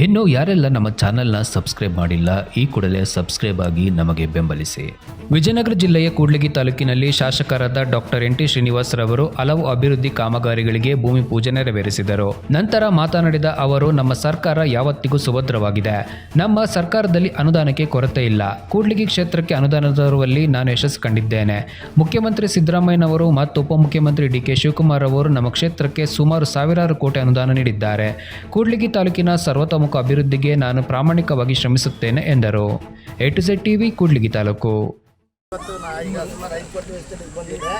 ಇನ್ನು ಯಾರೆಲ್ಲ ನಮ್ಮ ಚಾನೆಲ್ನ ಸಬ್ಸ್ಕ್ರೈಬ್ ಮಾಡಿಲ್ಲ, ಈ ಕೂಡಲೇ ಸಬ್ಸ್ಕ್ರೈಬ್ ಆಗಿ ನಮಗೆ ಬೆಂಬಲಿಸಿ. ವಿಜಯನಗರ ಜಿಲ್ಲೆಯ ಕೂಡ್ಲಿಗಿ ತಾಲೂಕಿನಲ್ಲಿ ಶಾಸಕರಾದ ಡಾಕ್ಟರ್ ಎನ್ ಟಿ ಶ್ರೀನಿವಾಸ್ ರವರು ಹಲವು ಅಭಿವೃದ್ಧಿ ಕಾಮಗಾರಿಗಳಿಗೆ ಭೂಮಿ ಪೂಜೆ ನೆರವೇರಿಸಿದರು. ನಂತರ ಮಾತನಾಡಿದ ಅವರು, ನಮ್ಮ ಸರ್ಕಾರ ಯಾವತ್ತಿಗೂ ಸುಭದ್ರವಾಗಿದೆ. ನಮ್ಮ ಸರ್ಕಾರದಲ್ಲಿ ಅನುದಾನಕ್ಕೆ ಕೊರತೆ ಇಲ್ಲ. ಕೂಡ್ಲಿಗಿ ಕ್ಷೇತ್ರಕ್ಕೆ ಅನುದಾನ ತರುವಲ್ಲಿ ನಾನು ಯಶಸ್ಸು ಕಂಡಿದ್ದೇನೆ. ಮುಖ್ಯಮಂತ್ರಿ ಸಿದ್ದರಾಮಯ್ಯನವರು ಮತ್ತು ಉಪಮುಖ್ಯಮಂತ್ರಿ ಡಿ ಕೆ ಶಿವಕುಮಾರ್ ಅವರು ನಮ್ಮ ಕ್ಷೇತ್ರಕ್ಕೆ ಸುಮಾರು ಸಾವಿರಾರು ಕೋಟಿ ಅನುದಾನ ನೀಡಿದ್ದಾರೆ. ಕೂಡ್ಲಿಗಿ ತಾಲೂಕಿನ ಸರ್ವತೋಮುಖ ಅಭಿವೃದ್ಧಿಗೆ ನಾನು ಪ್ರಾಮಾಣಿಕವಾಗಿ ಶ್ರಮಿಸುತ್ತೇನೆ ಎಂದರು. A to Z TV, Kudligi taluk. ಇವತ್ತು ಈಗ ಸುಮಾರು ಬಂದಿದೆ.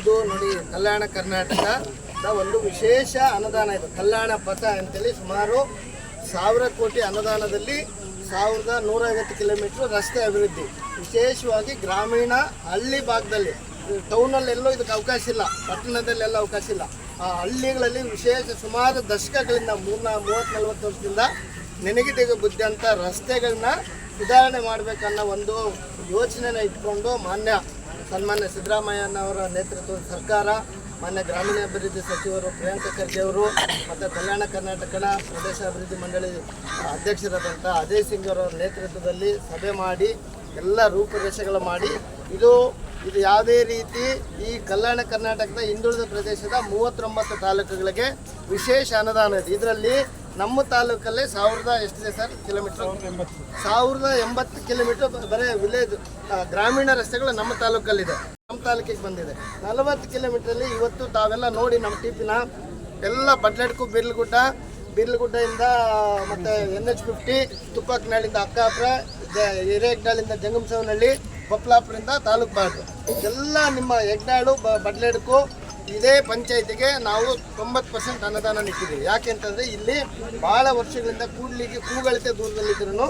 ಇದು ನೋಡಿ, ಕಲ್ಯಾಣ ಕರ್ನಾಟಕದ ಒಂದು ವಿಶೇಷ ಅನುದಾನ ಇದು. ಕಲ್ಯಾಣ ಪಥ ಅಂತೇಳಿ ಸುಮಾರು ಸಾವಿರ ಕೋಟಿ ಅನುದಾನದಲ್ಲಿ ಸಾವಿರದ ನೂರೈವತ್ತು ಕಿಲೋಮೀಟ್ರ್ ರಸ್ತೆ ಅಭಿವೃದ್ಧಿ. ವಿಶೇಷವಾಗಿ ಗ್ರಾಮೀಣ ಹಳ್ಳಿ ಭಾಗದಲ್ಲಿ. ಟೌನಲ್ಲೆಲ್ಲೂ ಇದಕ್ಕೆ ಅವಕಾಶ ಇಲ್ಲ. ಪಟ್ಟಣದಲ್ಲೆಲ್ಲ ಅವಕಾಶ ಇಲ್ಲ. ಆ ಹಳ್ಳಿಗಳಲ್ಲಿ ವಿಶೇಷ ಸುಮಾರು ದಶಕಗಳಿಂದ ಮೂರ್ನ ಮೂವತ್ತು ನಲವತ್ತು ವರ್ಷದಿಂದ ನೆನಗಿದಿಗೆ ಅಂತ ರಸ್ತೆಗಳನ್ನ ಸುಧಾರಣೆ ಮಾಡಬೇಕನ್ನೋ ಒಂದು ಯೋಚನೆನ ಇಟ್ಕೊಂಡು ಮಾನ್ಯ ಸನ್ಮಾನ್ಯ ಸಿದ್ದರಾಮಯ್ಯನವರ ನೇತೃತ್ವದ ಸರ್ಕಾರ, ಮಾನ್ಯ ಗ್ರಾಮೀಣಾಭಿವೃದ್ಧಿ ಸಚಿವರು ಪ್ರಿಯಾಂಕ ಖರ್ಗೆ ಅವರು, ಮತ್ತು ಕಲ್ಯಾಣ ಕರ್ನಾಟಕದ ಪ್ರದೇಶ ಅಭಿವೃದ್ಧಿ ಮಂಡಳಿ ಅಧ್ಯಕ್ಷರಾದಂಥ ಅಜಯ್ ಸಿಂಗ್ ಅವರ ನೇತೃತ್ವದಲ್ಲಿ ಸಭೆ ಮಾಡಿ ಎಲ್ಲ ರೂಪುರೇಷೆಗಳು ಮಾಡಿ ಇದು ಇದು ಯಾವುದೇ ರೀತಿ ಈ ಕಲ್ಯಾಣ ಕರ್ನಾಟಕದ ಹಿಂದುಳಿದ ಪ್ರದೇಶದ ಮೂವತ್ತೊಂಬತ್ತು ತಾಲೂಕುಗಳಿಗೆ ವಿಶೇಷ ಅನುದಾನ ಇದೆ. ಇದರಲ್ಲಿ ನಮ್ಮ ತಾಲೂಕಲ್ಲೇ ಸಾವಿರದ ಎಷ್ಟಿದೆ ಸರ್ ಕಿಲೋಮೀಟರ್? ಸಾವಿರದ ಎಂಬತ್ತು ಕಿಲೋಮೀಟರ್ ಬರೀ ವಿಲೇಜ್ ಗ್ರಾಮೀಣ ರಸ್ತೆಗಳು ನಮ್ಮ ತಾಲೂಕಲ್ಲಿದೆ. ನಮ್ಮ ತಾಲೂಕಿಗೆ ಬಂದಿದೆ. ನಲವತ್ತು ಕಿಲೋಮೀಟ್ರಲ್ಲಿ ಇವತ್ತು ತಾವೆಲ್ಲ ನೋಡಿ ನಮ್ಮ ಟಿಪಿನ ಎಲ್ಲ ಬಟ್ಲೆಡ್ಕು ಬಿರ್ಲಗುಡ್ಡ, ಬಿರ್ಲಗುಡ್ಡದಿಂದ, ಮತ್ತು ಎನ್ ಎಚ್ ಫಿಫ್ಟಿ ತುಪ್ಪಕ್ನಾಳಿಂದ ಅಕ್ಕಾಪುರ ಹಿರೇಗ್ನಾಳಿಂದ ಜಂಗಮಸವನಹಳ್ಳಿ ಬೊಪ್ಲಾಪುರದಿಂದ ತಾಲೂಕು ಬಾರ್ಡು ಎಲ್ಲ ನಿಮ್ಮ ಬ, ಬಡ್ಲೆಡ್ಕು, ಇದೇ ಪಂಚಾಯತಿಗೆ ನಾವು ತೊಂಬತ್ತು ಪರ್ಸೆಂಟ್ ಅನುದಾನ ಯಾಕೆ ಅಂತಂದರೆ ಇಲ್ಲಿ ಭಾಳ ವರ್ಷಗಳಿಂದ ಕೂಡ್ಲಿಗೆ ಕೂಗಳತೆ ದೂರದಲ್ಲಿದ್ರೂ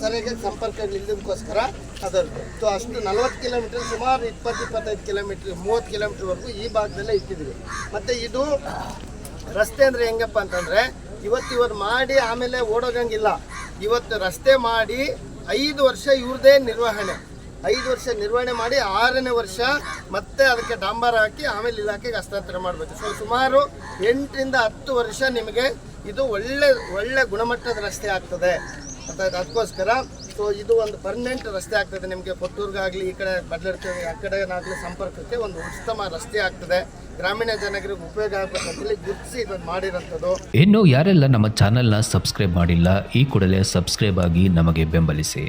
ಸರಿಯಾಗಿ ಸಂಪರ್ಕಗಳಿದ್ದದಕ್ಕೋಸ್ಕರ ಅದರದ್ದು. ಸೊ, ಅಷ್ಟು ನಲವತ್ತು ಕಿಲೋಮೀಟರ್, ಸುಮಾರು ಇಪ್ಪತ್ತು, ಇಪ್ಪತ್ತೈದು ಕಿಲೋಮೀಟ್ರ್, ಮೂವತ್ತು ಕಿಲೋಮೀಟ್ರ್ವರೆಗೂ ಈ ಭಾಗದಲ್ಲೇ ಇಟ್ಟಿದ್ದೀವಿ. ಮತ್ತು ಇದು ರಸ್ತೆ ಅಂದರೆ ಹೆಂಗಪ್ಪ ಅಂತಂದರೆ ಇವತ್ತು ಇವರು ಮಾಡಿ ಆಮೇಲೆ ಓಡೋಗಂಗಿಲ್ಲ. ಇವತ್ತು ರಸ್ತೆ ಮಾಡಿ ಐದು ವರ್ಷ ಇವ್ರದೇ ನಿರ್ವಹಣೆ. ಐದು ವರ್ಷ ನಿರ್ವಹಣೆ ಮಾಡಿ ಆರನೇ ವರ್ಷ ಮತ್ತೆ ಅದಕ್ಕೆ ಡಾಂಬರ್ ಹಾಕಿ ಆಮೇಲೆ ಇಲಾಖೆಗೆ ಹಸ್ತಾಂತರ ಮಾಡಬೇಕು. ಸೊ ಸುಮಾರು ಎಂಟರಿಂದ ಹತ್ತು ವರ್ಷ ನಿಮಗೆ ಇದು ಒಳ್ಳೆ ಒಳ್ಳೆ ಗುಣಮಟ್ಟದ ರಸ್ತೆ ಆಗ್ತದೆ. ಅಂತ ಅದಕ್ಕೋಸ್ಕರ ಸೊ ಇದು ಒಂದು ಪರ್ಮನೆಂಟ್ ರಸ್ತೆ ಆಗ್ತದೆ ನಿಮಗೆ. ಪುತ್ತೂರ್ಗಾಗಲಿ, ಈ ಕಡೆ ಬಡ್ಲಡ್ಕೆ ಆ ಕಡೆನಾಗಲಿ ಸಂಪರ್ಕಕ್ಕೆ ಒಂದು ಉತ್ತಮ ರಸ್ತೆ ಆಗ್ತದೆ. ಗ್ರಾಮೀಣ ಜನರಿಗೆ ಉಪಯೋಗ ಆಗಬೇಕಂತೇಳಿ ಗುರುತಿಸಿ ಇದನ್ನು ಮಾಡಿರೋಂಥದ್ದು. ಇನ್ನು ಯಾರೆಲ್ಲ ನಮ್ಮ ಚಾನೆಲ್ನ ಸಬ್ಸ್ಕ್ರೈಬ್ ಮಾಡಿಲ್ಲ, ಈ ಕೂಡಲೇ ಸಬ್ಸ್ಕ್ರೈಬ್ ಆಗಿ ನಮಗೆ ಬೆಂಬಲಿಸಿ.